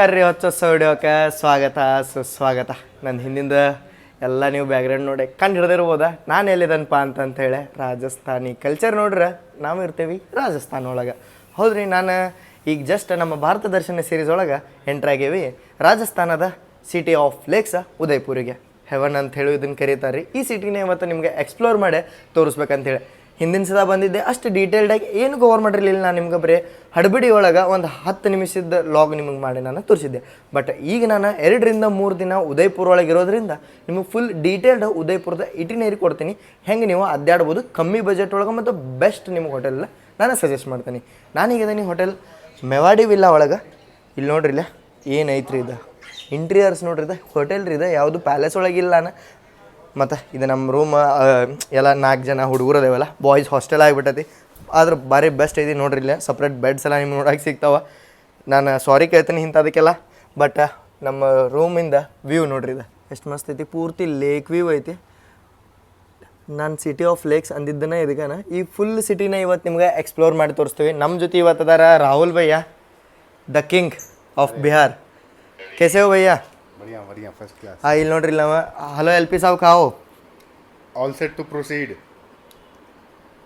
ನಮಸ್ಕಾರ ರೀ ಹೊಚ್ಚ ವಿಡಿಯೋಕ್ಕೆ ಸ್ವಾಗತ, ಸುಸ್ವಾಗತ. ನನ್ನ ಹಿಂದಿಂದ ಎಲ್ಲ ನೀವು ಬ್ಯಾಕ್ಗ್ರೌಂಡ್ ನೋಡಿ ಕಂಡು ಹಿಡ್ದಿರ್ಬೋದ? ನಾನು ಎಲ್ಲಿದನಪ್ಪ ಅಂತಂತ ಹೇಳಿ ರಾಜಸ್ಥಾನಿ ಕಲ್ಚರ್ ನೋಡ್ರೆ, ನಾವು ಇರ್ತೀವಿ ರಾಜಸ್ಥಾನ ಒಳಗೆ. ಹೌದ್ರಿ, ನಾನು ಈಗ ಜಸ್ಟ್ ನಮ್ಮ ಭಾರತ ದರ್ಶನ ಸೀರೀಸ್ ಒಳಗೆ ಎಂಟ್ರಾಗೇವಿ ರಾಜಸ್ಥಾನದ ಸಿಟಿ ಆಫ್ ಲೇಕ್ಸ್ ಉದಯ್ಪುರಿಗೆ. ಹೆವನ್ ಅಂತ ಹೇಳಿ ಇದನ್ನು ಕರೀತಾರೆ ಈ ಸಿಟಿನೇ ಇವತ್ತು ನಿಮಗೆ ಎಕ್ಸ್ಪ್ಲೋರ್ ಮಾಡಿ ತೋರಿಸ್ಬೇಕಂತೇಳಿ. ಹಿಂದಿನ ಸಲ ಬಂದಿದ್ದೆ, ಅಷ್ಟು ಡೀಟೇಲ್ಡಾಗಿ ಏನು ಕವರ್ ಮಾಡಿರಲಿಲ್ಲ ನಾನು ನಿಮ್ಗೆ, ಬರೀ ಹಡಬಿಡಿ ಒಳಗೆ ಒಂದು ಹತ್ತು ನಿಮಿಷದ ಲಾಗ್ ನಿಮಗೆ ಮಾಡಿ ನಾನು ತೋರಿಸಿದ್ದೆ. ಬಟ್ ಈಗ ನಾನು ಎರಡರಿಂದ ಮೂರು ದಿನ ಉದಯಪುರ ಒಳಗೆ ಇರೋದ್ರಿಂದ ನಿಮಗೆ ಫುಲ್ ಡೀಟೇಲ್ಡ್ ಉದಯ್ಪುರದ ಇಟಿನೇರಿ ಕೊಡ್ತೀನಿ. ಹೆಂಗೆ ನೀವು ಅದ್ಯಾಡ್ಬೋದು, ಕಮ್ಮಿ ಬಜೆಟ್ ಒಳಗೆ ಮತ್ತು ಬೆಸ್ಟ್ ನಿಮ್ಗೆ ಹೋಟೆಲ್ ನಾನು ಸಜೆಸ್ಟ್ ಮಾಡ್ತೀನಿ. ನಾನೀಗ ಇದೀನಿ ಹೋಟೆಲ್ ಮೆವಾಡಿ ವಿಲ್ಲಾ ಒಳಗೆ. ಇಲ್ಲಿ ನೋಡ್ರಿಲ್ಲ ಏನೈತ್ರಿ ಇದು? ಇಂಟೀರಿಯರ್ಸ್ ನೋಡ್ರಿ ಇದೆ ಹೋಟೆಲ್ ರೀ ಇದು, ಯಾವುದು ಪ್ಯಾಲೇಸ್ ಒಳಗಿಲ್ಲ ನಾನು. ಮತ್ತು ಇದು ನಮ್ಮ ರೂಮ್ ಎಲ್ಲ ನಾಲ್ಕು ಜನ ಹುಡುಗರು ಅದೇವಲ್ಲ ಬಾಯ್ಸ್ ಹಾಸ್ಟೆಲ್ ಆಗಿಬಿಟ್ಟೈತಿ. ಆದ್ರೆ ಭಾರಿ ಬೆಸ್ಟ್ ಐತಿ ನೋಡ್ರಿ ಇಲ್ಲೇ ಸಪ್ರೇಟ್ ಬೆಡ್ಸ್ ಎಲ್ಲ ನಿಮ್ಗೆ ನೋಡಕ್ಕೆ ಸಿಗ್ತಾವೆ. ನಾನು ಸಾರಿ ಕೇಳ್ತೀನಿ ಇಂಥದಕ್ಕೆಲ್ಲ ಬಟ್ ನಮ್ಮ ರೂಮಿಂದ ವ್ಯೂ ನೋಡ್ರಿ ಇದು. ಎಷ್ಟು ಮಸ್ತ್ ಐತಿ, ಪೂರ್ತಿ ಲೇಕ್ ವ್ಯೂ ಐತಿ. ನಾನು ಸಿಟಿ ಆಫ್ ಲೇಕ್ಸ್ ಅಂದಿದ್ದನ ಇದಕ್ಕನ, ಈ ಫುಲ್ ಸಿಟಿನ ಇವತ್ತು ನಿಮ್ಗೆ ಎಕ್ಸ್ಪ್ಲೋರ್ ಮಾಡಿ ತೋರಿಸ್ತೀವಿ. ನಮ್ಮ ಜೊತೆ ಇವತ್ತು ಅದಾರ Rahul bhaiya the king of Bihar ಕೆಸೇವ್ bhaiya बढ़िया बढ़िया फर्स्ट क्लास ಹಾಂ ಇಲ್ಲಿ ನೋಡ್ರಿ ಇಲ್ಲ ಹಲೋ ಎಲ್ ಪಿ ಸಾವು ಕಾವು ऑल सेट टू प्रोसीड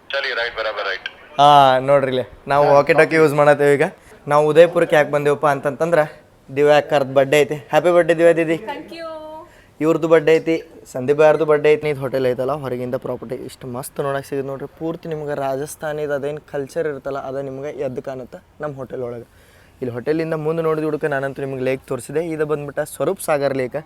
चलिए राइट बराबर राइट ಹಾಂ ನೋಡ್ರಿ ಇಲ್ಲಿ ನಾವು ವಾಕಿ ಟಾಕಿ ಯೂಸ್ ಮಾಡತ್ತೇವೆ ಈಗ ನಾವು ಉದಯಪುರಕ್ಕೆ ಯಾಕೆ ಬಂದೇವಪ್ಪ ಅಂತಂತಂದ್ರೆ ದಿವ್ಯಾ ಅಕ್ಕರ್ದು ಬರ್ಡೇ ಐತಿ ಹ್ಯಾಪಿ ಬರ್ಡೇ ದಿವ್ಯಾ ದೀದಿ ಇವ್ರದ್ದು ಬರ್ಡೇ ಐತಿ ಸಂದೀಪ್ ಯಾರ್ದು ಬರ್ಡೇ ಐತಿ ಇದು ಹೋಟೆಲ್ ಐತಲ್ಲ ಹೊರಗಿಂದ ಪ್ರಾಪರ್ಟಿ ಇಷ್ಟು ಮಸ್ತ್ ನೋಡಕ್ಕೆ ಸಿಗುತ್ತೆ ನೋಡ್ರಿ ಪೂರ್ತಿ ನಿಮ್ಗೆ ರಾಜಸ್ಥಾನಿದ ಅದೇನು ಕಲ್ಚರ್ ಇರ್ತಲ್ಲ ಅದು ನಿಮ್ಗೆ ಎದ್ದು ಕಾಣುತ್ತೆ ನಮ್ಮ ಹೋಟೆಲ್ ಒಳಗೆ ಇಲ್ಲಿ ಹೋಟೆಲಿಂದ ಮುಂದೆ ನೋಡಿದ ಹುಡುಕ ನಾನಂತೂ ನಿಮಗೆ ಲೇಕ್ ತೋರಿಸಿದೆ. ಇದು ಬಂದುಬಿಟ್ಟು ಸ್ವರೂಪ್ ಸಾಗರ್ ಲೇಕ್.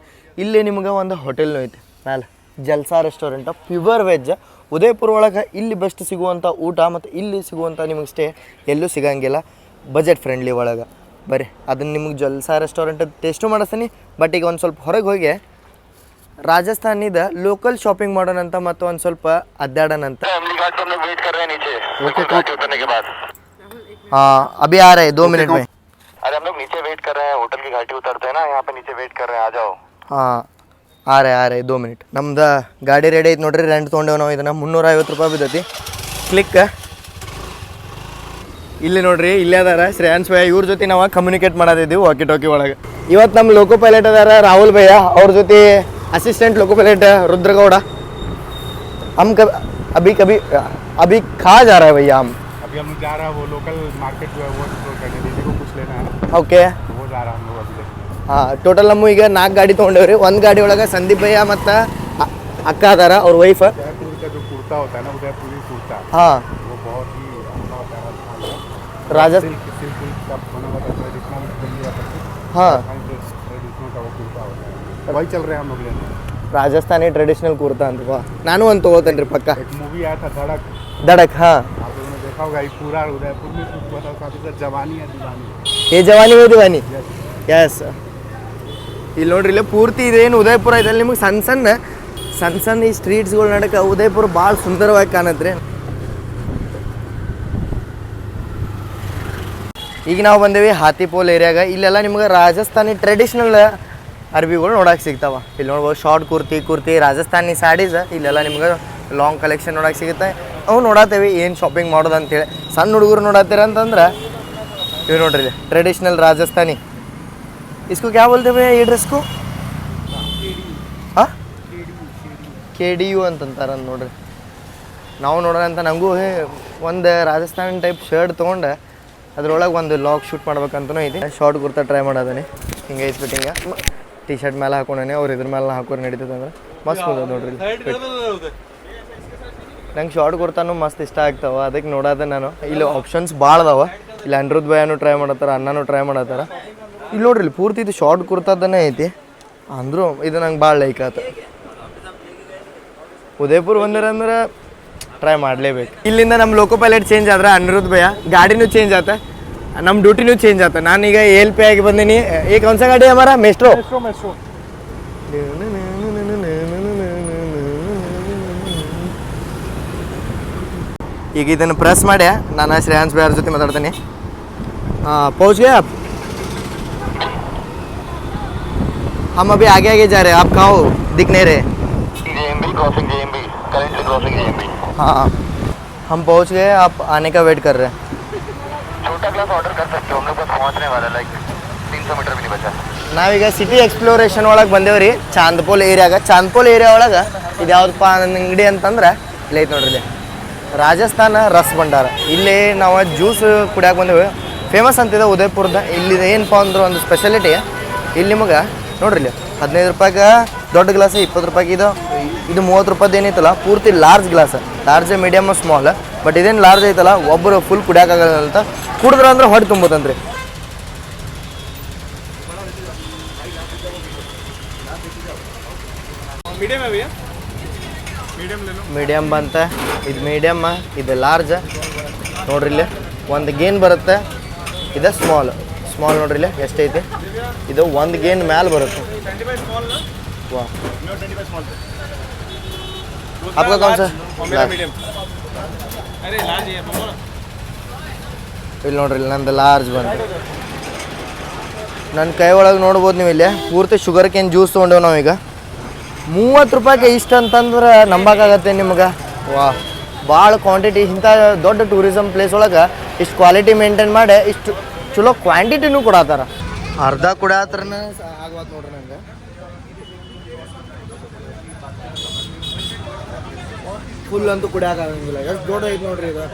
ಇಲ್ಲಿ ನಿಮ್ಗೆ ಒಂದು ಹೋಟೆಲ್ನೂ ಐತೆ. ಅಲ್ಲ Jalsa restaurant pure veg Udaipur ಒಳಗೆ ಇಲ್ಲಿ ಬೆಸ್ಟ್ ಸಿಗುವಂಥ ಊಟ ಮತ್ತು ಇಲ್ಲಿ ಸಿಗುವಂಥ ನಿಮಗೆ ಸ್ಟೇ ಎಲ್ಲೂ ಸಿಗಂಗಿಲ್ಲ. ಬಜೆಟ್ ಫ್ರೆಂಡ್ಲಿ ಒಳಗೆ. ಬರ್ರಿ ಅದನ್ನು ನಿಮಗೆ ಜಲ್ಸಾ ರೆಸ್ಟೋರೆಂಟ್ ಟೇಸ್ಟು ಮಾಡಿಸ್ತೀನಿ. ಬಟ್ ಈಗ ಒಂದು ಸ್ವಲ್ಪ ಹೊರಗೆ ಹೋಗಿ ರಾಜಸ್ಥಾನಿದ ಲೋಕಲ್ ಶಾಪಿಂಗ್ ಮಾಡೋಣಂತ ಮತ್ತು ಒಂದು ಸ್ವಲ್ಪ ಅದ್ದಾಡೋಣಂತ ಹಾಂ ಅಭಿ ಆ ದೋ ಮಿನಿಟ್ ಮೇ रहे हैं नीचे ओके घाट उतरने के बाद हाँ अभी आ रहे हैं दो मिनट में अरे हम लोग नीचे वेट कर रहे हैं होटल की घाटी उतरते हैं ना यहाँ पे नीचे वेट कर रहे हैं आ जाओ ಹಾಂ ಆ ರೇ ಆ ರೇ ದೋ ಮಿನಿಟ್ ನಮ್ದು ಗಾಡಿ ರೆಡಿ ಐತೆ ನೋಡ್ರಿ ರೆಂಟ್ ತೊಗೊಂಡೇವು ನಾವು ಇದನ್ನು ಮುನ್ನೂರ ಐವತ್ತು ರೂಪಾಯಿ ಬಿದ್ದೈತಿ ಕ್ಲಿಕ್ ಇಲ್ಲಿ ನೋಡ್ರಿ ಇಲ್ಲೇ ಅದಾರ ಶ್ರೇಯಾನ್ಸ್ ಭಯ್ಯ ಇವ್ರ ಜೊತೆ ನಾವು ಕಮ್ಯುನಿಕೇಟ್ ಮಾಡೋದಿದ್ದೀವಿ ವಾಕಿ ಟಾಕಿ ಒಳಗೆ ಇವತ್ತು ನಮ್ಮ ಲೋಕೋ ಪೈಲಟ್ ಅದಾರ ರಾಹುಲ್ ಭಯ್ಯ ಅವ್ರ ಜೊತೆ ಅಸಿಸ್ಟೆಂಟ್ ಲೋಕೋ ಪೈಲಟ್ रुद्रगौड़ हम कब अभी कभी अभी कहाँ जा रहा है भैया हम अभी हम लोग जा रहा है वो लोकल मार्केट जो है वो ಓಕೆ तो वो जा रहा है हम लोग अभी देखने ಹಾಂ ಟೋಟಲ್ ನಮ್ಮ ಈಗ ನಾಲ್ಕು ಗಾಡಿ ತೊಗೊಂಡೇವ್ರಿ ಒಂದು ಗಾಡಿ ಒಳಗೆ ಸಂದೀಪ್ ಭಯ್ಯ ಮತ್ತು ಅಕ್ಕ ಅದಾರ ಅವ್ರ ವೈಫ್ उदयपुर का जो कुर्ता होता है ना उदयपुरी कुर्ता ಹಾಂ वो बहुत ही अच्छा होता है राजस्थान में राजस्थ सिल्क सिल्क सिल्क का बना हुआ ट्रेडिशनल दिल्ली का हाँ ट्रेडिशनल का वो कुर्ता होता है वही चल रहे हैं हम लोग लेने ರಾಜಸ್ಥಾನಿ ಟ್ರೆಡಿಷನಲ್ ಕುರ್ತಾ ಅಂತ ವಾ ನಾನು ಒಂದು ತೊಗೋತೇನೆ ರೀ ಪಕ್ಕ एक मूवी आया था धड़क ದಡಕ್ ಹಾಂ आप लोगों ने देखा होगा ये पूरा उदयपुर में कुछ बताओ काफी सर जवानी है दीवानी ಏ ಜವಾನಿ ಹೋ ದಿವಾನಿ यस ಎಸ್ ಇಲ್ಲಿ ನೋಡ್ರಿ ಇಲ್ಲೇ ಪೂರ್ತಿ ಇದೇನು ಉದಯಪುರ ಐತಲ್ಲ ನಿಮಗೆ ಸಣ್ಣ ಸಣ್ಣ ಸಣ್ಣ ಸಣ್ಣ ಈ ಸ್ಟ್ರೀಟ್ಸ್ಗಳು ನಡಕ ಉದಯಪುರ ಭಾಳ ಸುಂದರವಾಗಿ ಕಾಣತ್ರಿ. ಈಗ ನಾವು ಬಂದೇವಿ ಹಾತಿಪೋಲ್ ಏರಿಯಾಗ. ಇಲ್ಲೆಲ್ಲ ನಿಮ್ಗೆ ರಾಜಸ್ಥಾನಿ ಟ್ರೆಡಿಷ್ನಲ್ ಅರ್ಬಿಗಳು ನೋಡಕ್ಕೆ ಸಿಗ್ತಾವ. ಇಲ್ಲಿ ನೋಡ್ಬೋದು ಶಾರ್ಟ್ ಕುರ್ತಿ ಕುರ್ತಿ ರಾಜಸ್ಥಾನಿ ಸ್ಯಾಡೀಸ್ ಇಲ್ಲೆಲ್ಲ ನಿಮ್ಗೆ ಲಾಂಗ್ ಕಲೆಕ್ಷನ್ ನೋಡಕ್ಕೆ ಸಿಗುತ್ತೆ. ಅವು ನೋಡತ್ತೇವಿ ಏನು ಶಾಪಿಂಗ್ ಮಾಡೋದು ಅಂತೇಳಿ ಸಣ್ಣ ಹುಡುಗರು ನೋಡತ್ತೀರ ಅಂತಂದ್ರೆ ಇವು ನೋಡ್ರಿ ಟ್ರೆಡಿಷ್ನಲ್ ರಾಜಸ್ಥಾನಿ इसको क्या बोलते भैया ये ड्रेस को ಹಾಂ ಕೆ ಡಿ ಯು ಅಂತಂತಾರೆ ಅಂದ್ ನೋಡ್ರಿ ನಾವು ನೋಡೋಣ ಅಂತ ನನಗೂ ಒಂದು ರಾಜಸ್ಥಾನಿ ಟೈಪ್ ಶರ್ಟ್ ತೊಗೊಂಡೆ ಅದ್ರೊಳಗೆ ಒಂದು ಲಾಗ್ ಶೂಟ್ ಮಾಡ್ಬೇಕಂತನೂ ಐತಿ ಶಾರ್ಟ್ ಕುರ್ತಾ ಟ್ರೈ ಮಾಡೋದನಿ ಹಿಂಗೆ ಐತಿ ಫಿಟ್ಟಿಂಗ ಟಿ ಶರ್ಟ್ ಮೇಲೆ ಹಾಕೊಂಡೇನೆ ಅವ್ರು ಇದ್ರ ಮೇಲೆ ಹಾಕೋರು ನಡೀತದೆ ಅಂದ್ರೆ ಮಸ್ತ್ ಬಂದದ ನೋಡ್ರಿ ನಂಗೆ ಶಾರ್ಟ್ ಕುರ್ತಾನು ಮಸ್ತ್ ಇಷ್ಟ ಆಗ್ತಾವ ಅದಕ್ಕೆ ನೋಡೋದೆ ನಾನು ಇಲ್ಲಿ ಆಪ್ಷನ್ಸ್ ಭಾಳ ಅದಾವ ಇಲ್ಲಿ ಅನಿರುದ್ ಭಯನೂ ಟ್ರೈ ಮಾಡತ್ತಾರ ಅನ್ನನೂ ಟ್ರೈ ಮಾಡತ್ತಾರ. ಇಲ್ಲಿ ನೋಡ್ರಿ ಇಲ್ಲಿ ಪೂರ್ತಿ ಇದು ಶಾರ್ಟ್ ಕುರ್ತದನೇ ಐತಿ. ಅಂದರೂ ಇದು ನಂಗೆ ಭಾಳ ಲೈಕ್ ಆತ. ಉದಯಪುರ್ ಬಂದಿರಂದ್ರೆ ಟ್ರೈ ಮಾಡಲೇಬೇಕು. ಇಲ್ಲಿಂದ ನಮ್ಮ ಲೋಕೋ ಪೈಲಟ್ ಚೇಂಜ್ ಆದ್ರೆ ಅನಿರುದ್ ಭಯ ಗಾಡಿನೂ ಚೇಂಜ್ ಆತ ನಮ್ಮ ಡ್ಯೂಟಿನೂ ಚೇಂಜ್ ಆತ. ನಾನೀಗ ಎಲ್ ಪಿ ಆಗಿ ಬಂದೀನಿ. ಈಗ ಕೌನ್ಸ ಗಾಡಿ ಮೆಸ್ಟ್ರೋ ಮೆಸ್ಟ್ರೋ ಈಗ ಇದನ್ನು ಪ್ರೆಸ್ ಮಾಡಿ ನಾನು ಶ್ರೇಯಾಂಶ್ ಬೇರ್ ಜೊತೆ ಮಾತಾಡ್ತೀನಿ. ಪೌಚ್ಗೆ? हम अभी आगे आगे जा रहे हैं आप कहाँ हो दिख नहीं रहे हाँ हम पहुँच गए आप आने का वेट कर रहे हैं छोटा ग्लास ಆರ್ಡರ್ कर सकते हो हम लोग बस पहुंचने वाला लाइक 300 ಮೀಟರ್ भी नहीं बचा ನಾವೀಗ ಸಿಟಿ ಎಕ್ಸ್ಪ್ಲೋರೇಷನ್ ಒಳಗೆ ಬಂದೇವ್ರಿ ಚಾಂದ್ಪೋಲ್ ಏರಿಯಾಗ ಚಾಂದ್ಪೋಲ್ ಏರಿಯಾ ಒಳಗೆ ಇದು ಯಾವುದಪ್ಪ ನನ್ನ ಅಂಗಡಿ ಅಂತಂದ್ರೆ ಇಲ್ಲ ಐತೆ ನೋಡ್ರಿ ರಾಜಸ್ಥಾನ ರಸ್ ಭಂಡಾರ. ಇಲ್ಲಿ ನಾವು ಜ್ಯೂಸ್ ಕುಡಿಯಕ್ಕೆ ಬಂದೇವೆ. ಫೇಮಸ್ ಅಂತಿದೆ ಉದಯಪುರದ. ಇಲ್ಲಿ ಏನಪ್ಪ ಅಂದ್ರೆ ಒಂದು ಸ್ಪೆಷಾಲಿಟಿ ಇಲ್ಲಿ ನಿಮಗೆ, ನೋಡ್ರಿ ಇಲ್ಲಿ, ಹದಿನೈದು ರೂಪಾಯಿಗೆ ದೊಡ್ಡ ಗ್ಲಾಸ್ ಇಪ್ಪತ್ತು ರೂಪಾಯಿಗೆ ಇದು ಇದು ಮೂವತ್ತು ರೂಪಾಯ್ದು ಏನೈತಲ್ಲ, ಪೂರ್ತಿ large glass large medium small but ಇದೇನು ಲಾರ್ಜ್ ಐತಲ್ಲ ಒಬ್ಬರು ಫುಲ್ ಕುಡಿಯೋಕ್ಕಾಗಲ್ಲ ಅಂತ ಕುಡಿದ್ರೆ ಅಂದ್ರೆ ಹೊಟ್ಟೆ ತುಂಬೋದಂತ್ರಿ ಮೀಡಿಯಮ್ ಮೀಡಿಯಮ್ ಬಂತ ಇದು ಮೀಡಿಯಮ್ ಇದು ಲಾರ್ಜ್ ನೋಡ್ರಿ ಇಲ್ಲಿ ಒಂದು ಗೇನ್ ಬರುತ್ತೆ ಇದು ಸ್ಮಾಲ್ ಸ್ಮಾಲ್ ನೋಡ್ರಿ ಇಲ್ಲಿ ಎಷ್ಟೈತಿ ಇದು ಒಂದು ಗೇನ್ ಮ್ಯಾಲೆ ಬರುತ್ತೆ ट्वेंटी फाइव स्मॉल ना ವಾ नो ट्वेंटी फाइव स्मॉल आपका कौन सा? मेरा Large. मीडियम अरे लार्ज है बोलो ना ಇಲ್ಲಿ ನೋಡ್ರಿ ಇಲ್ಲಿ ನಂದು ಲಾರ್ಜ್ ಬಂತು ನನ್ನ ಕೈ ಒಳಗೆ ನೋಡ್ಬೋದು ನೀವು ಇಲ್ಲಿ ಪೂರ್ತಿ ಶುಗರ್ ಕೇನ್ ಜ್ಯೂಸ್ ತೊಗೊಂಡೇವು ನಾವೀಗ ಮೂವತ್ತು ರೂಪಾಯಿಗೆ ಇಷ್ಟು ಅಂತಂದ್ರೆ ನಂಬಕ್ಕಾಗತ್ತೆ ನಿಮ್ಗೆ? ವಾ, ಭಾಳ ಕ್ವಾಂಟಿಟಿ ಇಂಥ ದೊಡ್ಡ ಟೂರಿಸಮ್ ಪ್ಲೇಸ್ ಒಳಗೆ ಇಷ್ಟು ಕ್ವಾಲಿಟಿ ಮೇಂಟೈನ್ ಮಾಡಿ, ಇಷ್ಟು ಚಲೋ ಕ್ವಾಂಟಿಟಿನೂ ಕೊಡತ್ತಾರ. ಅರ್ಧ ಕೊಡಾತ್ರನ ಆಗ್ವತ್ ನೋಡ್ರಿ ನಂಗೆ. ಫುಲ್ ಅಂತೂ ಕುಡಿಯೋಕ್ಕಾಗಂಗಿಲ್ಲ ಎಷ್ಟು ದೊಡ್ಡ ಐತೆ ನೋಡ್ರಿ ಇದು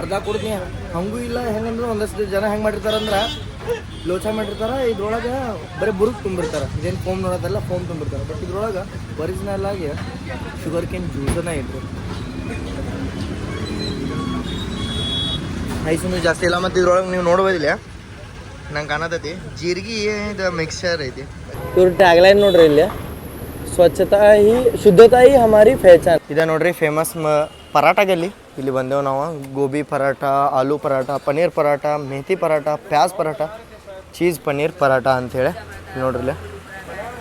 ಅರ್ಧ ಕುಡ್ದಿ ಹಂಗೂ ಇಲ್ಲ ಹೆಂಗಂದ್ರೆ ಒಂದಷ್ಟು ಜನ ಹೆಂಗೆ ಮಾಡಿರ್ತಾರಂದ್ರೆ ಲೋಚ ಮಾಡಿರ್ತಾರೆ ಇದ್ರೊಳಗೆ ಬರೀ ಬುರುಕ್ ತುಂಬಿರ್ತಾರೆ. ಇದೇನು ಫೋಮ್ ನೋಡೋದಲ್ಲ ಫೋಮ್ ತುಂಬಿರ್ತಾರೆ. ಬಟ್ ಇದ್ರೊಳಗೆ ಒರಿಜಿನಲ್ ಆಗಿ ಶುಗರ್ ಕೇನ್ ಜ್ಯೂಸನ್ನ ಇದ್ರು. ಐಸನ್ನು ಜಾಸ್ತಿ ಇಲ್ಲ ಮತ್ತು ಇದ್ರೊಳಗೆ ನೀವು ನೋಡ್ಬೋದಿಲ್ಲ ನಂಗೆ ಕಾಣತೈತಿ. ಜೀರಿಗೆ ಇದು ಮಿಕ್ಸ್ಚರ್ ಐತಿ. ಇವ್ರ ಟ್ಯಾಗ್ಲೈನ್ ನೋಡ್ರಿ ಇಲ್ಲಿ ಸ್ವಚ್ಛತಾ ಹಿ ಶುದ್ಧತಾ ಹಿ ಹಮಾರಿ ಪಹಚಾನ್ ಇದೆ ನೋಡ್ರಿ ಫೇಮಸ್ ಮ ಪರಾಟ ಗಲ್ಲಿ ಇಲ್ಲಿ ಬಂದೆವು ನಾವು. ಗೋಬಿ ಪರಾಟ ಆಲೂ ಪರಾಟ ಪನ್ನೀರ್ ಪರಾಟ ಮೆಹತಿ ಪರಾಟ ಪ್ಯಾಸ್ ಪರಾಟ ಚೀಸ್ ಪನ್ನೀರ್ ಪರಾಟ ಅಂಥೇಳಿ. ನೋಡ್ರಿಲ್ಲ.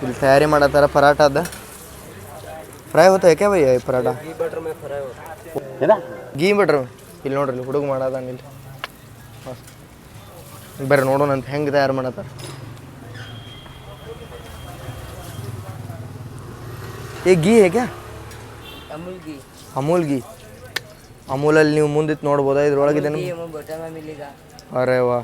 ಇಲ್ಲಿ ತಯಾರಿ ಮಾಡತ್ತಾರ ಪರಾಟ ಅದ. ಫ್ರೈ ಹೋತ ಯಾಕೆ ಬೈ ಪರಾಟ ಗೀ ಬಿಡ್ರಿ ಇಲ್ಲಿ ನೋಡ್ರಿ ಹುಡುಗ ಮಾಡದ ಇಲ್ಲಿ. ಬರ್ರಿ ನೋಡೋಣ ಅಂತ ಹೆಂಗೆ ತಯಾರು ಮಾಡತ್ತಾರ. ಏ ಗೀ ಹೇಗೆ? ಅಮೂಲ್ ಗೀ ಅಮೂಲಲ್ಲಿ ನೀವು ಮುಂದಿತ್ತು ನೋಡ್ಬೋದಾ ಇದ್ರೊಳಗಿದೆ ये अमूल बटर में मिलेगा ಅರೆ ವಾ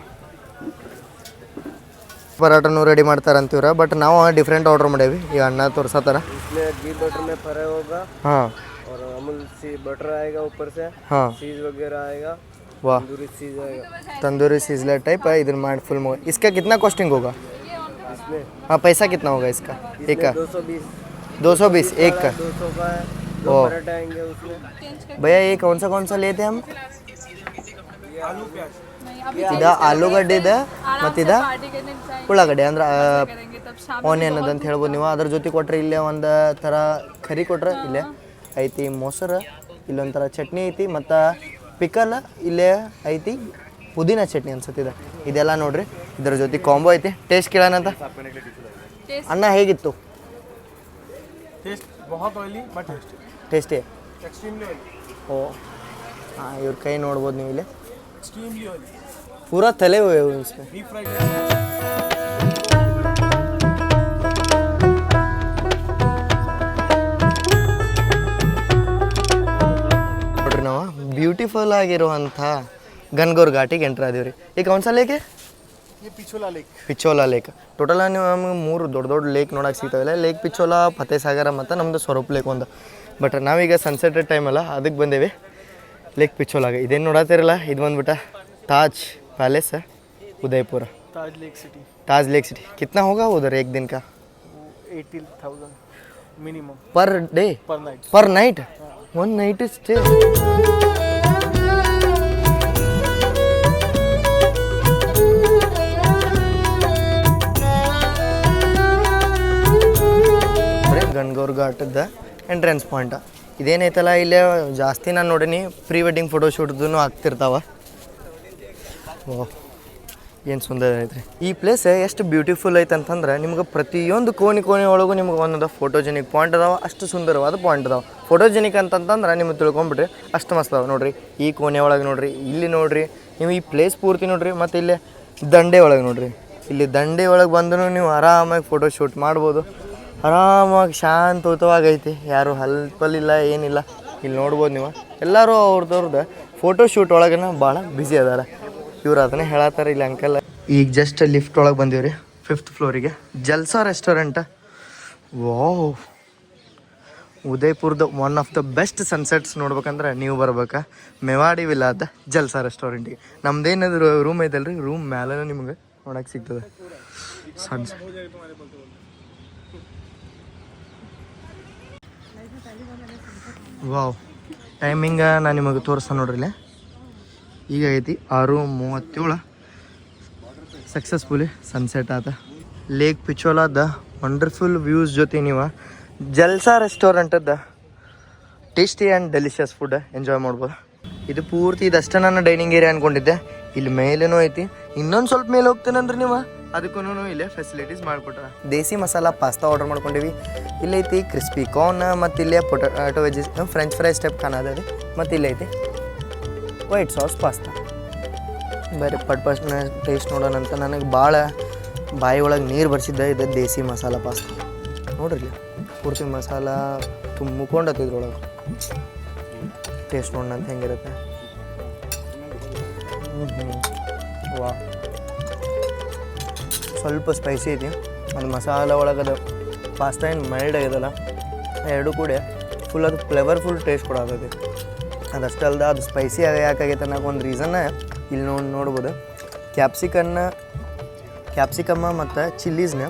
ಪರಾಟನೂ ರೆಡಿ ಮಾಡ್ತಾರಂತೀವ್ರ ಬಟ್ ನಾವು ಡಿಫ್ರೆಂಟ್ ಆರ್ಡರ್ ಮಾಡೇವಿ ಈ ಅಣ್ಣ ತೋರ್ಸತ್ತಾರ इसमें घी बटर में फ्राई होगा ಹಾಂ और अमूल सी बटर आएगा ऊपर से ಹಾಂ चीज वगैरह आएगा वाह तंदूरी चीज आएगा तंदूरी सीजलर टाइप है इधर मार्ट फुल में इसका कितना कॉस्टिंग होगा इसमें हाँ पैसा कितना होगा इसका एक का दो सौ बीस दो सौ बीस एक का दो सौ का है दो ओ। पराठे आएंगे उसमें भैया ये कौन सा कौन सा लेते हैं हम ಇದ ಆಲೂಗಡ್ಡೆ ಇದೆ ಮತ್ತಿದ ಉಳ್ಳಾಗಡ್ಡೆ ಅಂದ್ರೆ ಆನಿಯನ್ ಅದ ಅಂತ ಹೇಳ್ಬೋದು ನೀವು ಅದ್ರ ಜೊತೆ ಕೊಟ್ರೆ ಇಲ್ಲೇ ಒಂದು ಥರ ಕರಿ ಕೊಟ್ರೆ ಇಲ್ಲೇ ಐತಿ ಮೊಸರು ಇಲ್ಲೊಂಥರ ಚಟ್ನಿ ಐತಿ ಮತ್ತು ಪಿಕಲ್ ಇಲ್ಲೇ ಐತಿ ಪುದೀನ ಚಟ್ನಿ ಅನ್ಸತ್ತಿದೆ ಇದೆಲ್ಲ ನೋಡ್ರಿ ಇದ್ರ ಜೊತೆ ಕಾಂಬೋ ಐತಿ ಟೇಸ್ಟ್ ಕೇಳೋಣಂತ ಅನ್ನ ಹೇಗಿತ್ತು टेस्ट ಟೇಸ್ಟಿ? ಓ ಹಾಂ ಇವ್ರ ಕೈ ನೋಡ್ಬೋದು ನೀವು ಇಲ್ಲಿ. ಪೂರಾ ತಲೆ ನೋಡ್ರಿ ನಾವು ಬ್ಯೂಟಿಫುಲ್ ಆಗಿರುವಂಥ ಗನ್ಗೋರ್ ಘಾಟಿಗೆ ಎಂಟ್ರ್ ಆದೀವ್ರಿ ಈಗ ಒಂದ್ಸಲ lake Pichola lake Pichola lake total ನಮಗೆ ಮೂರು ದೊಡ್ಡ ದೊಡ್ಡ ಲೇಕ್ ನೋಡೋಕೆ ಸಿಗ್ತಾವಿಲ್ಲ ಲೇಕ್ ಪಿಚೋಲಾ ಫತೇಸಾಗರ ಮತ್ತು ನಮ್ಮದು ಸ್ವರೂಪ್ ಲೇಕ್ ಒಂದು. ಬಟ್ ನಾವೀಗ ಸನ್ಸೆಟ್ ಟೈಮ್ ಅಲ್ಲ ಅದಕ್ಕೆ ಬಂದೇವಿ ಲೇಕ್ ಪಿಚ್ಚೋಲಾಗ ಇದೇನು ನೋಡತ್ತಿರಲ್ಲ ಇದು ಬಂದ್ಬಿಟ್ಟ Taj palace Udaipur Taj lake city Taj lake city कितना होगा उधर एक दिन का eighty thousand minimum per day per night per night one night stay Gangaur ಘಾಟದ entrance point ಇದೇನೈತಲ್ಲ, ಇಲ್ಲೇ ಜಾಸ್ತಿ ನಾನು ನೋಡೀನಿ. Pre wedding ಫೋಟೋಶೂಟ್ದೂ ಆಗ್ತಿರ್ತಾವ. ಓ, ಏನು ಸುಂದರ ಐತ್ರಿ. ಈ ಪ್ಲೇಸ್ ಎಷ್ಟು ಬ್ಯೂಟಿಫುಲ್ ಐತೆ ಅಂತಂದ್ರೆ ನಿಮ್ಗೆ ಪ್ರತಿಯೊಂದು ಕೋಣಿ ಕೋಣಿ ಒಳಗೂ ನಿಮ್ಗೆ ಒಂದೊಂದು ಫೋಟೋಜೆನಿಕ್ ಪಾಯಿಂಟ್ ಅದಾವ. ಅಷ್ಟು ಸುಂದರವಾದ ಪಾಯಿಂಟ್ ಅದಾವ. ಫೋಟೋಜೆನಿಕ್ ಅಂತಂತಂದ್ರೆ ನಿಮ್ಗೆ ತಿಳ್ಕೊಂಬಿಟ್ರಿ ಅಷ್ಟು ಮಸ್ತ್ ಅದಾವ ನೋಡ್ರಿ. ಈ ಕೋಣೆ ಒಳಗೆ ನೋಡ್ರಿ, ಇಲ್ಲಿ ನೋಡ್ರಿ, ನೀವು ಈ ಪ್ಲೇಸ್ ಪೂರ್ತಿ ನೋಡ್ರಿ, ಮತ್ತು ಇಲ್ಲಿ ದಂಡೆ ಒಳಗೆ ನೋಡ್ರಿ. ಇಲ್ಲಿ ದಂಡೆ ಒಳಗೆ ಬಂದು ನೀವು ಆರಾಮಾಗಿ ಫೋಟೋ ಶೂಟ್ ಮಾಡ್ಬೋದು. ಆರಾಮಾಗಿ ಶಾಂತಯುತವಾಗೈತಿ ಯಾರು ಹಲ್ಪಲ್ಲಿಲ್ಲ ಏನಿಲ್ಲ. ಇಲ್ಲಿ ನೋಡ್ಬೋದು ನೀವು. ಎಲ್ಲರೂ ಅವ್ರದವ್ರದ್ದು ಫೋಟೋ ಶೂಟ್ ಒಳಗನ ಭಾಳ ಬ್ಯುಸಿ ಅದಾರ. ಇವ್ರು ಅದನ್ನೇ ಹೇಳತ್ತಾರ ಇಲ್ಲಿ ಅಂಕಲ್ ಈಗ ಜಸ್ಟ್ ಲಿಫ್ಟ್ ಒಳಗೆ ಬಂದೀವಿ ರೀ ಫಿಫ್ತ್ ಫ್ಲೋರಿಗೆ Jalsa restaurant wow. ಉದಯ್ಪುರದ one of the best sunsets ನೋಡ್ಬೇಕಂದ್ರೆ ನೀವು ಬರ್ಬೇಕಾ. ಮೆವಾಡಿ ವಿಲಾದ ಜಲ್ಸಾ ರೆಸ್ಟೋರೆಂಟಿಗೆ ನಮ್ದೇನಾದ್ರು ರೂಮ್ ಐತಲ್ರಿ ರೂಮ್ ಮ್ಯಾಲೇ ನಿಮ್ಗೆ ನೋಡಕ್ಕೆ ಸಿಗ್ತದೆ. Sunset wow. ಟೈಮಿಂಗ ನಾನು ನಿಮಗೆ ತೋರಿಸ್ತಾ ನೋಡ್ರಿ ಇಲ್ಲೇ. ಈಗ ಐತಿ ಆರು ಮೂವತ್ತೇಳು. ಸಕ್ಸಸ್ಫುಲಿ ಸನ್ಸೆಟ್ ಆತ ಲೇಕ್ ಪಿಚೋಲಾದ ವಂಡರ್ಫುಲ್ ವ್ಯೂಸ್ ಜೊತೆ ನೀವು ಜಲ್ಸಾ ರೆಸ್ಟೋರೆಂಟ್ ಅದ. Tasty and delicious food enjoy ಮಾಡ್ಬೋದು. ಇದು ಪೂರ್ತಿ ಇದಷ್ಟೇ ನನ್ನ ಡೈನಿಂಗ್ ಏರಿಯಾ ಅಂದ್ಕೊಂಡಿದ್ದೆ ಇಲ್ಲಿ ಮೇಲೇನೂ ಐತಿ. ಇನ್ನೊಂದು ಸ್ವಲ್ಪ ಮೇಲೆ ಹೋಗ್ತೇನಂದ್ರೆ ನೀವು? ಅದಕ್ಕೂ ಇಲ್ಲೇ ಫೆಸಿಲಿಟೀಸ್ ಮಾಡಿಕೊಟ್ರ. ದೇಸಿ ಮಸಾಲ ಪಾಸ್ತಾ ಆರ್ಡರ್ ಮಾಡ್ಕೊಂಡಿವಿ. ಇಲ್ಲೈತಿ ಕ್ರಿಸ್ಪಿ ಕಾರ್ನ್ ಮತ್ತು ಇಲ್ಲೇ potato veggies French fries type ಕಾಣದ ರೀ ಮತ್ತು ಇಲ್ಲೈತಿ ವೈಟ್ ಸಾಸ್ ಪಾಸ್ತಾ ಬೇರೆ ಪಟ್ ಪಟ್ ಟೇಸ್ಟ್ ನೋಡೋಣ ಅಂತ ನನಗೆ ಭಾಳ ಬಾಯಿ ಒಳಗೆ ನೀರು ಬರ್ಸಿದ್ದ ಇದು ದೇಸಿ ಮಸಾಲ ಪಾಸ್ತಾ ನೋಡ್ರಿ. ಪೂರ್ತಿ ಮಸಾಲ ತುಂಬಿಕೊಂಡತ್ತೆ ಇದ್ರೊಳಗೆ ಟೇಸ್ಟ್ ನೋಡೋಣ ಅಂತ ಹೆಂಗಿರುತ್ತೆ. ಹ್ಞೂ ವಾ. ಸ್ವಲ್ಪ ಸ್ಪೈಸಿ ಐತಿ. ಅದು ಮಸಾಲ ಒಳಗೆ ಅದು ಪಾಸ್ತಾ ಏನು ಮೈಲ್ಡ್ ಆಗಿದಲ್ಲ, ಎರಡು ಕೂಡ ಫುಲ್ ಅದು ಫ್ಲೇವರ್ಫುಲ್ ಟೇಸ್ಟ್ ಕೊಡತೈತಿ ಅದಷ್ಟೇ ಅಲ್ಲದೆ ಅದು ಸ್ಪೈಸಿ ಯಾಕಾಗೈತೆ ಅನ್ನೋಕೆ ಒಂದು ರೀಸನ್ನ ಇಲ್ಲಿ ನೋಡಿ ನೋಡ್ಬೋದು. ಕ್ಯಾಪ್ಸಿಕನ್ನ ಕ್ಯಾಪ್ಸಿಕಮ್ಮ ಮತ್ತು ಚಿಲ್ಲೀಸ್ನ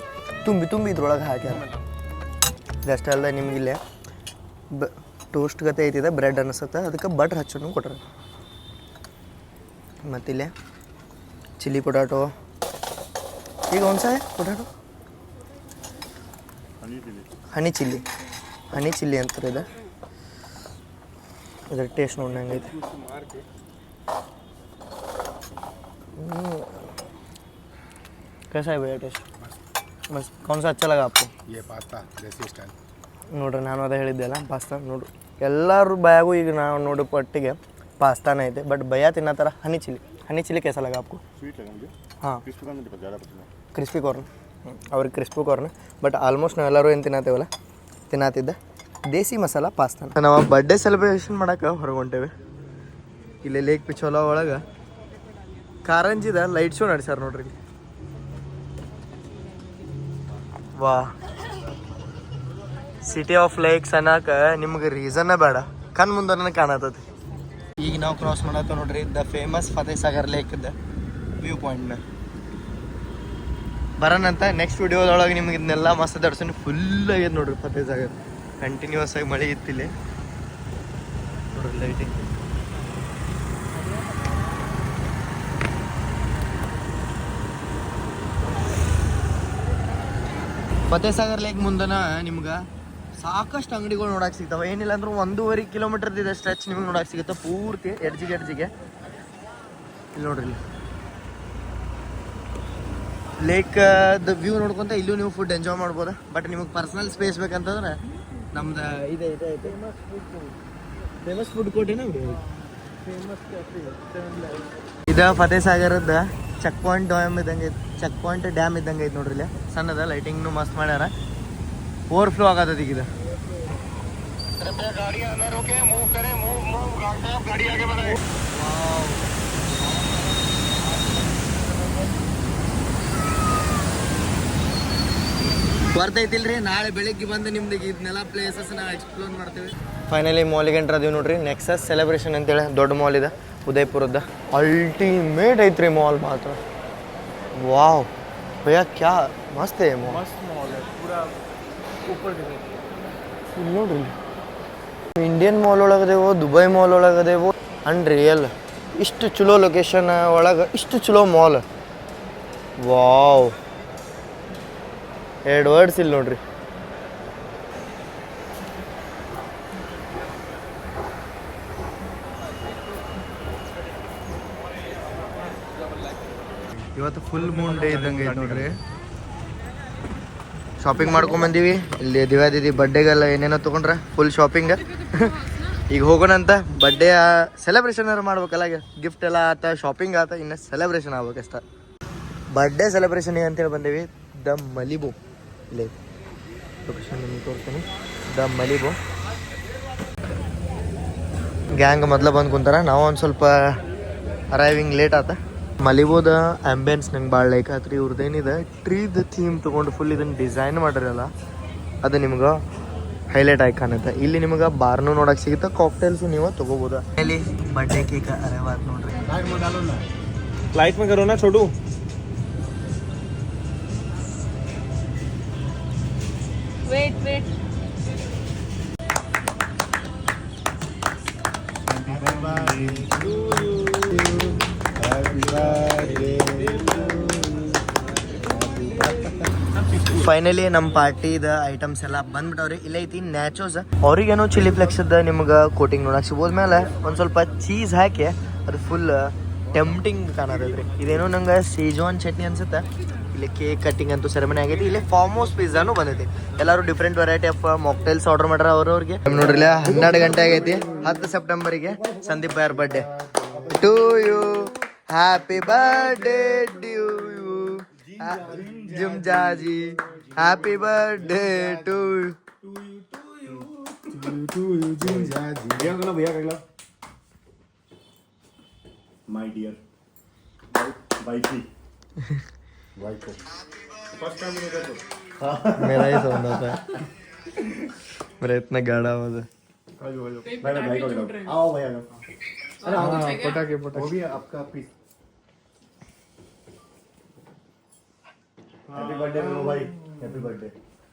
ತುಂಬಿ ತುಂಬಿ ಇದ್ರೊಳಗೆ ಹಾಕ್ಯಾರ. ಇದಷ್ಟೇ ಅಲ್ಲದೆ ನಿಮ್ಗೆ ಇಲ್ಲೇ ಬ ಟೋಸ್ಟ್ ಗತೆ ಐತಿದೆ ಬ್ರೆಡ್ ಅನ್ನಿಸುತ್ತೆ ಅದಕ್ಕೆ ಬಟ್ರ್ ಹಚ್ಚೋನು ಕೊಟ್ರೆ. ಮತ್ತಿಲ್ಲೇ ಚಿಲ್ಲಿ ಪೊಟ್ಯಾಟೊ ಈಗ ಒಂದು ಸಾಯ potato honey chilli honey chilli ಅಂತಾರೆ ಇದು ಇದ್ರ ಟೇಸ್ಟ್ ನೋಡಿ ಹೆಂಗೈತೆ हम्म। कैसा है भैया टेस्ट बस कौन सा अच्छा लगा आपको ये पास्ता देसी स्टाइल ನೋಡ್ರಿ ನಾನು ಅದೇ ಹೇಳಿದ್ದೆಲ್ಲ ಪಾಸ್ತಾ ನೋಡ್ರಿ ಎಲ್ಲರ ಬಾಯಾಗೂ ಈಗ ನಾವು ನೋಡೋ ಪಟ್ಟಿಗೆ ಪಾಸ್ತಾನೇ ಐತೆ ಬಟ್ ಭಯ ತಿನ್ನತ್ತಾರ ಹನಿ ಚಿಲ್ಲಿ ಹನಿ ಚಿಲ್ಲಿ कैसा लगा आपको स्वीट लगा मुझे ಹಾಂ क्रिस्पी का ಕ್ರಿಸ್ಪಿ ಕಾರ್ನ್. ಅವ್ರಿಗೆ ಕ್ರಿಸ್ಪಿ ಕಾರ್ನ್. ಬಟ್ ಆಲ್ಮೋಸ್ಟ್ ನಾವೆಲ್ಲರೂ ಏನು ತಿನ್ನತ್ತೇವಲ್ಲ ತಿನ್ನತ್ತಿದ್ದೆ ದೇಸಿ ಮಸಾಲ ಪಾಸ್ತಾ. ನಾವು ಬರ್ಡೇ ಸೆಲೆಬ್ರೇಷನ್ ಮಾಡಕ್ಕೆ ಹೊರಗೊಂಟೇವೆ ಇಲ್ಲಿ ಲೇಕ್ ಪಿಚೋಲಾ ಒಳಗೆ ಕಾರಂಜಿದ ಲೈಟ್ ಶೋ ನಡೆಸ್ಯಾರ ನೋಡ್ರಿ ಇಲ್ಲಿ. ವಾ. ಸಿಟಿ ಆಫ್ ಲೇಕ್ಸ್ ಅನ್ನೋಕೆ ನಿಮ್ಗೆ ರೀಸನ್ನ ಬೇಡ. ಕಣ್ ಮುಂದೆ ಕಾಣತತಿ. ಈಗ ನಾವು ಕ್ರಾಸ್ ಮಾಡತ್ತ ನೋಡ್ರಿ the famous Fateh Sagar lake view ಪಾಯಿಂಟ್ನ ಬರೋಣಂತ ನೆಕ್ಸ್ಟ್ ವಿಡಿಯೋದೊಳಗೆ ನಿಮ್ಗೆ ಇದನ್ನೆಲ್ಲ ಮಸ್ತ್ ದರ್ಶನ ಫುಲ್ ಆಗ್ಯದ ನೋಡ್ರಿ ಸಾಗರ್. ಕಂಟಿನ್ಯೂಸ್ ಆಗಿ ಮಳೆ ಇತ್ತಿಲ್ಲಿ. ನೋಡ್ರಿ ಲೈಟಿಂಗ್ ಫತೇ ಸಾಗರ್ ಲೇಕ್ ಮುಂದನ ನಿಮ್ಗೆ ಸಾಕಷ್ಟು ಅಂಗಡಿಗಳು ನೋಡಕ್ಕೆ ಸಿಗ್ತಾವ. ಏನಿಲ್ಲ ಅಂದ್ರೆ ಒಂದೂವರೆ ಕಿಲೋಮೀಟರ್ ಇದೆ ಸ್ಟ್ರೆಚ್ ನಿಮ್ಗೆ ನೋಡಕ್ಕೆ ಸಿಗುತ್ತೆ ಪೂರ್ತಿ ಎರ್ಜಿಗೆ ಎರ್ಜಿಗೆ ಇಲ್ಲಿ ನೋಡ್ರಿ ಇಲ್ಲಿ ಲೇಕ್ ದ ವ್ಯೂ ನೋಡ್ಕೊಂತ ಇಲ್ಲೂ ನೀವು ಫುಡ್ ಎಂಜಾಯ್ ಮಾಡ್ಬೋದು. ಬಟ್ ನಿಮಗೆ ಪರ್ಸನಲ್ ಸ್ಪೇಸ್ ಬೇಕಂತಂದ್ರೆ ನಮ್ದು ಇದೆ ಇದೆ ಇದೆ. ಫೇಮಸ್ ಫುಡ್ ಕೋರ್ಟೇನ ಇದು. ಫತೇ ಸಾಗರದ ಚೆಕ್ ಪಾಯಿಂಟ್ ಡ್ಯಾಮ್ ಇದ್ದಂಗೆ ಐತೆ ಚೆಕ್ ಪಾಯಿಂಟ್ ಡ್ಯಾಮ್ ಇದ್ದಂಗೆ ಐತೆ ನೋಡ್ರಿ ಇಲ್ಲಿ. ಸಣ್ಣದ ಲೈಟಿಂಗ್ನು ಮಸ್ತ್ ಮಾಡ್ಯಾರ. ಓವರ್ಫ್ಲೋ ಆಗತ್ತದ ಈಗ ಇದು. ಬರ್ತೈತಿಲ್ರಿ ನಾಳೆ ಬೆಳಿಗ್ಗೆ ಬಂದು ನಿಮ್ದು ಇದನ್ನೆಲ್ಲ ಪ್ಲೇಸಸ್ ನಾವು ಎಕ್ಸ್ಪ್ಲೋರ್ ಮಾಡ್ತೀವಿ. ಫೈನಲಿ ಮಾಲಿಗೆ ಎಂಟ್ರ ಅದೀವಿ ನೋಡ್ರಿ ನೆಕ್ಸಸ್ ಸೆಲೆಬ್ರೇಷನ್ ಅಂತೇಳಿ ದೊಡ್ಡ ಮಾಲ್ ಇದೆ ಉದಯ್ಪುರದ ಅಲ್ಟಿಮೇಟ್ ಐತ್ರಿ ಮಾಲ್ ಮಾತ್ರ. ವಾವ್ ಭಯ ಕ್ಯಾ ಮಸ್ತ್ ಮಾಲ್ ನೋಡ್ರಿ ಇಂಡಿಯನ್ ಮಾಲ್ ಒಳಗದೇವೋ ದುಬೈ ಮಾಲ್ ಒಳಗದೇವೋ ಅನ್ ರಿಯಲ್ ಇಷ್ಟು ಚಲೋ ಲೊಕೇಶನ್ ಒಳಗೆ ಇಷ್ಟು ಚಲೋ ಮಾಲ್ ವಾವ್ ಎರಡು ವರ್ಡ್ಸ್ ಇಲ್ಲಿ ನೋಡ್ರಿ. ಇವತ್ತು ಫುಲ್ ಮೂನ್ ಡೇ ಇದ್ದಂಗೆ ನೋಡ್ರಿ. ಶಾಪಿಂಗ್ ಮಾಡ್ಕೊಂಡ್ ಬಂದೀವಿ. ಇಲ್ಲಿ ದಿವ್ಯಾ ದೀದಿ ಬರ್ಡೇಗೆಲ್ಲ ಏನೇನೋ ತೊಗೊಂಡ್ರೆ ಫುಲ್ ಶಾಪಿಂಗ್ ಈಗ ಹೋಗೋಣ ಅಂತ ಬರ್ಡೇ ಸೆಲೆಬ್ರೇಷನ್ ಮಾಡ್ಬೇಕಲ್ಲ ಗಿಫ್ಟ್ ಎಲ್ಲ ಆತ ಶಾಪಿಂಗ್ ಆತ, ಇನ್ನ ಸೆಲೆಬ್ರೇಷನ್ ಆಗ್ಬೇಕಷ್ಟ. ಬರ್ಡೇ ಸೆಲೆಬ್ರೇಷನ್ ಅಂತೇಳಿ ಬಂದೀವಿ. ದ ಮಲಿಬು ಇಲ್ಲಿ ಲೊಕೇಶನ್ ದ ಮಲಿಬು ಗ್ಯಾಂಗ್ ಮೊದಲ ಬಂದು ಕುಂತಾರ ನಾವು ಒಂದು ಸ್ವಲ್ಪ ಅರೈವಿಂಗ್ ಲೇಟ್ ಆತ ಮಲಿಬೋದ ಆ್ಯಂಬಿಯನ್ಸ್ ನಂಗೆ ಭಾಳ ಲೈಕ್ ಆತ್ರಿ ಇವ್ರದ್ದೇನಿದೆ ಟ್ರೀದ ಥೀಮ್ ತಗೊಂಡು ಫುಲ್ ಇದನ್ನು ಡಿಸೈನ್ ಮಾಡಿರಲ್ಲ ಅದು ನಿಮ್ಗೆ ಹೈಲೈಟ್ ಆಗಿ ಕಾಣುತ್ತೆ ಇಲ್ಲಿ ನಿಮ್ಗೆ ಬಾರ್ನು ನೋಡಕ್ಕೆ ಸಿಗುತ್ತೆ ಕಾಕ್ಟೇಲ್ಸು ನೀವು ತಗೋಬಹುದು ಬರ್ಡೇ ಕೇಕ್ ಅರೇವಾದ ನೋಡ್ರಿ ಲೈಟ್ ಮೇ ಕರೋನಾ ಚೋಡು ಫೈನಲಿ ನಮ್ಮ ಪಾರ್ಟಿದ ಐಟಮ್ಸ್ ಎಲ್ಲ ಬಂದ್ಬಿಟ್ಟವ್ರಿ. ಇಲ್ಲ ಐತಿ ನ್ಯಾಚೋಸ್ ಅವ್ರಿಗೇನೋ ಚಿಲ್ಲಿ ಫ್ಲೆಕ್ಸ್ದ ನಿಮ್ಗೆ ಕೋಟಿಂಗ್ ನೋಡಕ್ ಸಿಗೋದ್ ಮೇಲೆ ಒಂದು ಸ್ವಲ್ಪ ಚೀಸ್ ಹಾಕಿ, ಅದು ಫುಲ್ ಟೆಂಪ್ಟಿಂಗ್ ಕಾಣತೈತ್ರಿ. ಇದೇನೋ ನಂಗೆ ಸೀಜೋನ್ ಚಟ್ನಿ ಅನ್ಸುತ್ತೆ? ಇಲ್ಲಿ ಕೇಕ್ ಕಟ್ಟಿಂಗ್ ಅಂತೂ ಸೆರೆಮನಿ ಆಗೈತಿ ಇಲ್ಲಿ ಫಾರ್ಮ್ ಹೌಸ್ ಪಿಜ್ಜಾನು ಬಂದೈತಿ ಎಲ್ಲರೂ different variety of mocktails order ಮಾಡ್ರ ಅವ್ರವ್ರಿಗೆ ನೋಡ್ರಿಲ್ಲ ಹನ್ನೆರಡು ಗಂಟೆ ಆಗೈತಿ ಹತ್ತು ಸೆಪ್ಟೆಂಬರಿಗೆ Sandeep Bayar birthday to you happy birthday to you ಜುಮ್ ಜಾಜಿ happy birthday to to you ಜುಮ್ ಜಾಜಿ ಮೈ ಡಿಯರ್ ಬೈ ಬೈ भाई को फ़र्स्ट टाइम मेरे को मेरा ही सोना था है। मेरा इतना गाढ़ा आवाज़ है। भाई को आओ भाई आओ अरे हाँ पटाखे पटाखे। वो भी आपका पीस हैप्पी बर्थडे मेरे भाई। Happy birthday